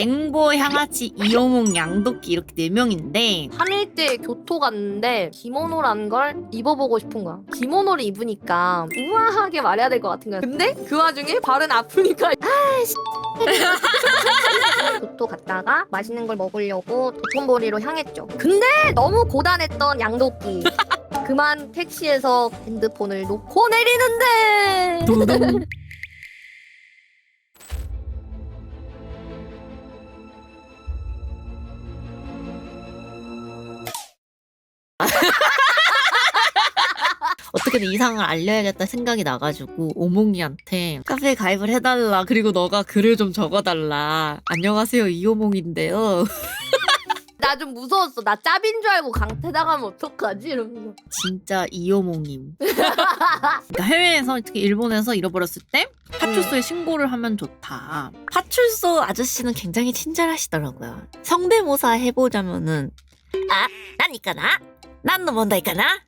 앵보, 향아치, 이호몽, 양도끼 이렇게 네 명인데 3일째 교토 갔는데 기모노라는 걸 입어보고 싶은 거야. 기모노를 입으니까 우아하게 말해야 될 것 같은 거야. 근데 그 와중에 발은 아프니까 아이씨. 교토 갔다가 맛있는 걸 먹으려고 도톤보리로 향했죠. 근데 너무 고단했던 양도끼. 그만 택시에서 핸드폰을 놓고 내리는데 도동 어떻게든 이상을 알려야겠다 생각이 나가지고 오몽이한테 카페에 가입을 해달라. 그리고 너가 글을 좀 적어달라. 안녕하세요 이오몽인데요. 나 좀 무서웠어. 나 짭인 줄 알고 강퇴당하면 어떡하지? 이러면서. 진짜 이오몽님 그러니까 해외에서 특히 일본에서 잃어버렸을 때 파출소에 신고를 하면 좋다. 파출소 아저씨는 굉장히 친절하시더라고요. 성대모사 해보자면은 아 나니까 나 난너 뭔다이까나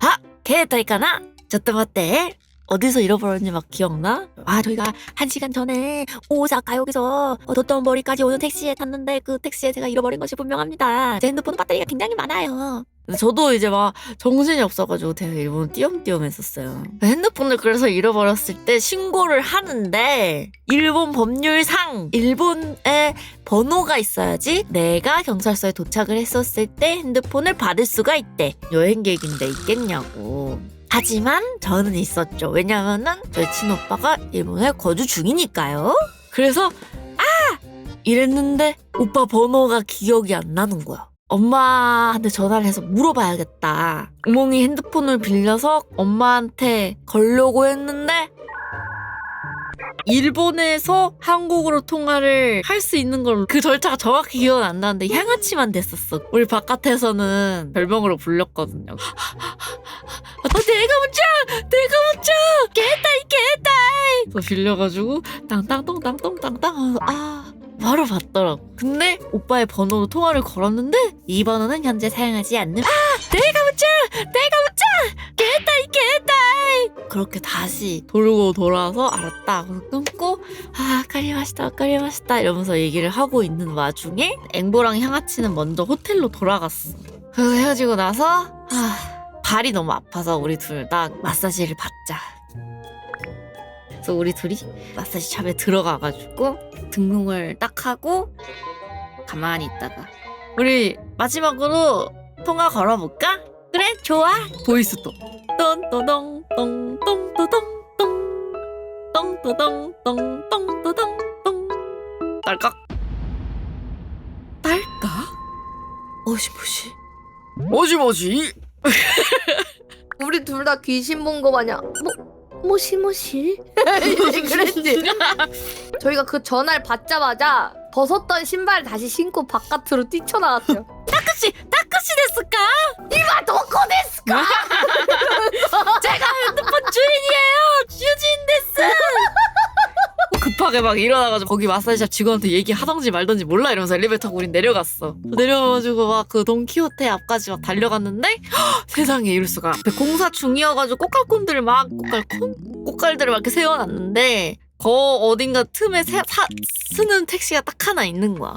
아 걔다이까나 저때 맞대 어디서 잃어버렸는지 막 기억나? 아 저희가 한 시간 전에 오사카역에서 도톤보리까지 오는 택시에 탔는데 그 택시에 제가 잃어버린 것이 분명합니다 제 핸드폰 배터리가 굉장히 많아요 저도 이제 막 정신이 없어가지고 되게 일본 띄엄띄엄 했었어요. 핸드폰을 그래서 잃어버렸을 때 신고를 하는데 일본 법률상 일본에 번호가 있어야지 내가 경찰서에 도착을 했었을 때 핸드폰을 받을 수가 있대. 여행객인데 있겠냐고. 하지만 저는 있었죠. 왜냐면은 저희 친오빠가 일본에 거주 중이니까요. 그래서 아! 이랬는데 오빠 번호가 기억이 안 나는 거야. 엄마한테 전화를 해서 물어봐야겠다. 우몽이 핸드폰을 빌려서 엄마한테 걸려고 했는데 일본에서 한국으로 통화를 할 수 있는 걸 그 절차가 정확히 기억은 안 나는데 향아치만 됐었어. 우리 바깥에서는 별명으로 불렸거든요. 어, 내가 먼저! 내가 먼저! 개다이 개다이! 그래서 빌려가지고 땅땅똥 땅똥 땅땅 아 바로 받더라고. 근데 오빠의 번호로 통화를 걸었는데 이 번호는 현재 사용하지 않는 아 내가 먼저! 내가! 그렇게 다시 돌고 돌아서 알았다. 그래서 끊고 아 까리마시다 까리마시다 이러면서 얘기를 하고 있는 와중에 앵보랑 향아치는 먼저 호텔로 돌아갔어. 그래서 헤어지고 나서 아 발이 너무 아파서 우리 둘 다 마사지를 받자. 그래서 우리 둘이 마사지 샵에 들어가가지고 등록을 딱 하고 가만히 있다가 우리 마지막으로 통화 걸어볼까? 그래 좋아 보이스도 똥또동 똥 똥또동 똥 똥또동 똥똥또동 똥 딸깍 딸깍 어시보시 뭐지 뭐지 우리 둘 다 귀신 본 거 마냥 뭐 모시모시 그랬지. 저희가 그 전화를 받자마자 벗었던 신발 다시 신고 바깥으로 뛰쳐나갔죠. 따크시 따크시 됐을까? 이마 도코 데스까? 제가 핸드폰 주인이에요 주진 데스 급하게 막 일어나가지고 거기 마사지샵 직원한테 얘기하던지 말던지 몰라 이러면서 엘리베이터 타고 우린 내려갔어 내려가가지고 막 그 돈키호테 앞까지 막 달려갔는데 헉, 세상에 이럴 수가 앞에 공사 중이어가지고 꽃갈콘들을 막 꽃갈콘? 꽃갈들을 막 이렇게 세워놨는데 거 어딘가 틈에 세, 사, 쓰는 택시가 딱 하나 있는 거야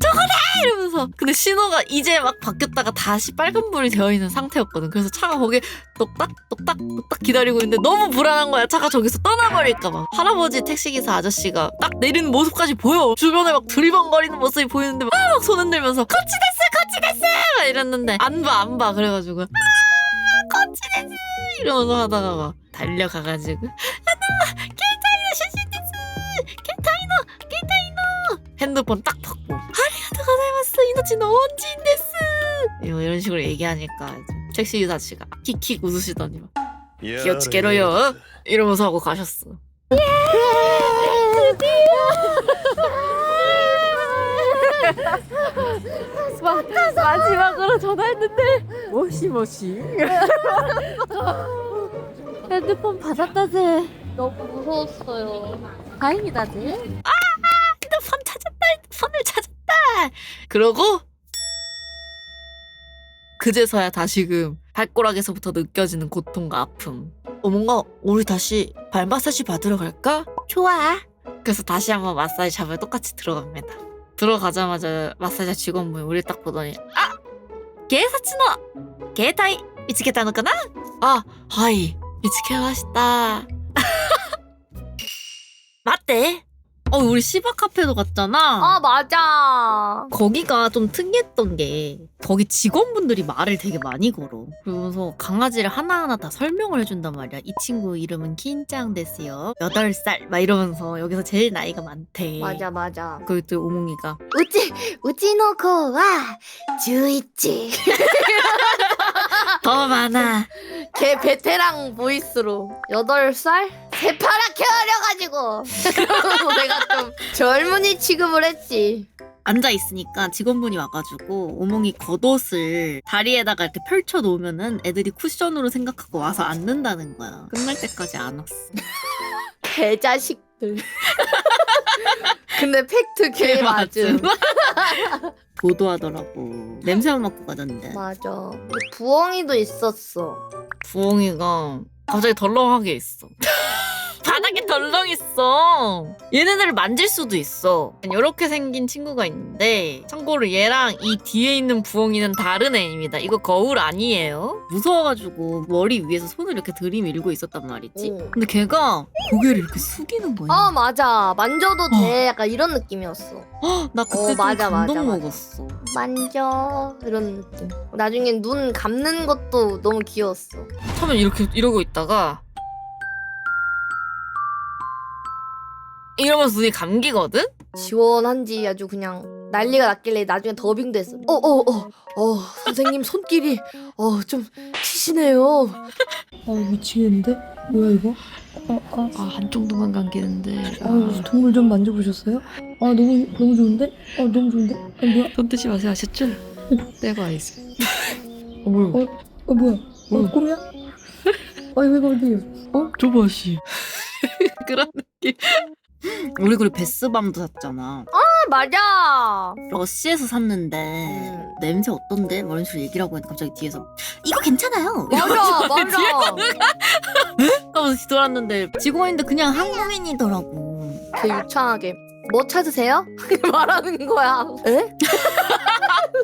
저거다! 이러면서. 근데 신호가 이제 막 바뀌었다가 다시 빨간불이 되어 있는 상태였거든. 그래서 차가 거기에 똑딱 똑딱 똑딱 기다리고 있는데 너무 불안한 거야. 차가 저기서 떠나버릴까 봐. 할아버지 택시기사 아저씨가 딱 내리는 모습까지 보여. 주변에 막 두리번거리는 모습이 보이는데 막, 막 손 흔들면서 코치 데스 코치 데스 막 이랬는데 안 봐 안 봐. 그래가지고 아 코치 데스 이러면서 하다가 막 달려가가지고 핸드폰 딱 이거 이런 식으로 얘기하니까 택시 기사 아저씨가 킥킥 웃으시더니 막 기어치게로요? 이러면서 하고 가셨어. 마지막으로 전화했는데 모시모시? 핸드폰 받았다제 너무 무서웠어요. 다행이다제 핸드폰 찾았다 핸드폰을 찾았다 그러고 그제서야 다시금 발가락에서부터 느껴지는 고통과 아픔 어 뭔가 우리 다시 발 마사지 받으러 갈까? 좋아 그래서 다시 한번 마사지 샵에 똑같이 들어갑니다. 들어가자마자 마사지 직원분이 우리 딱 보더니 아! 게사츠노! 게타이! 미치겠다노까나? 아, 하이. 미치겠다. 맞대. 어, 우리 시바 카페도 갔잖아. 아 맞아. 거기가 좀 특이했던 게 거기 직원분들이 말을 되게 많이 걸어. 그러면서 강아지를 하나하나 다 설명을 해준단 말이야. 이 친구 이름은 킨짱 데스요. 8살 막 이러면서 여기서 제일 나이가 많대. 맞아 맞아. 그때 오몽이가 우찌 우찌노코와 주이치. 더 많아. 걔 베테랑 보이스로 8살? 새파랗게 어려가지고 그러고 내가 좀 젊은이 취급을 했지 앉아 있으니까 직원분이 와가지고 오몽이 겉옷을 다리에다가 이렇게 펼쳐 놓으면은 애들이 쿠션으로 생각하고 와서 앉는다는 거야. 끝날 때까지 안 왔어. 개자식들 근데 팩트 개 맞음 도도하더라고. 냄새만 맡고 가던데. 맞아 부엉이도 있었어 부엉이가 갑자기 덜렁하게 있어. 바닥에 덜렁 있어. 얘네들을 만질 수도 있어. 이렇게 생긴 친구가 있는데 참고로 얘랑 이 뒤에 있는 부엉이는 다른 애입니다. 이거 거울 아니에요. 무서워가지고 머리 위에서 손을 이렇게 들이밀고 있었단 말이지. 오. 근데 걔가 고개를 이렇게 숙이는 거야. 아 맞아 만져도 돼 약간 이런 느낌이었어 나 그때 어, 좀 맞아, 감동 맞아, 맞아. 먹었어. 만져 이런 느낌 나중엔 눈 감는 것도 너무 귀여웠어 처음에 이렇게 이러고 있다가 이러면서 눈이 감기거든? 시원한지 아주 그냥 난리가 났길래 나중에 더빙도 했어. 어 어 어 어, 어, 선생님 손길이 어 좀 치시네요. 아 미치겠는데? 뭐야 이거? 아, 아, 아 한쪽 눈만 감기는데 아 무슨 동물 좀 만져보셨어요? 아 너무 너무 좋은데? 아 너무 좋은데? 아 뭐야? 손 뜨지 마세요 아셨죠? 떼고 와야지 어 뭐야? 어 뭐야? 어 꿈이야? 아 이거 이거 어디요? 어? 줘봐 씨 그런 느낌 우리 그리고 베스밤도 샀잖아 아 맞아. 러시에서 샀는데 음. 냄새 어떤데? 뭐 이런 식으로 얘기를 하고 있는데 갑자기 뒤에서 이거 괜찮아요 맞아 맞아. 하면서 뒤돌았는데 직원인데 그냥 한국인이더라고 그 유창하게 뭐 찾으세요? 말하는 거야. 에?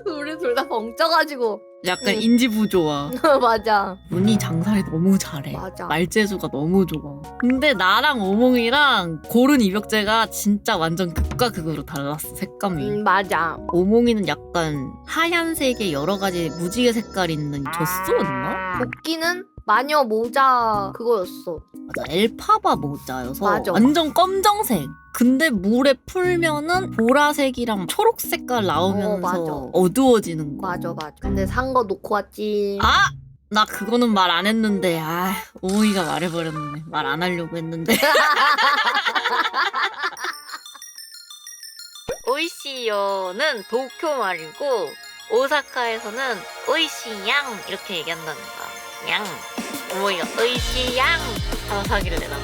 우리 둘 다 벙쪄가지고 약간 음. 인지 부조화 맞아 문이 장사를 너무 잘해 맞아. 말재주가 너무 좋아. 근데 나랑 오몽이랑 고른 이벽제가 진짜 완전 극과 극으로 달랐어 색감이. 음 맞아. 오몽이는 약간 하얀색에 여러 가지 무지개 색깔 있는 젖소였나? 도끼는 마녀 모자 그거였어. 맞아 엘파바 모자여서 맞아. 완전 검정색. 근데 물에 풀면은 보라색이랑 초록 색깔 나오면서 어, 맞아. 어 두워지는 거. 맞아 맞아. 근데 산 거 놓고 왔지. 아! 나 그거는 말 안 했는데 아 오이가 말해버렸네 말 안 하려고 했는데 오이시요는 도쿄 말이고 오사카에서는 오이시양 이렇게 얘기한다는 거야 양 오이가 오이시양. 하면서 하기를 내가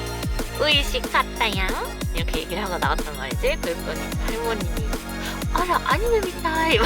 오이시 카타양. 이렇게 얘기를 하고 나갔단 말이지. 그랬더니 할머님이 아라 아니메 미타이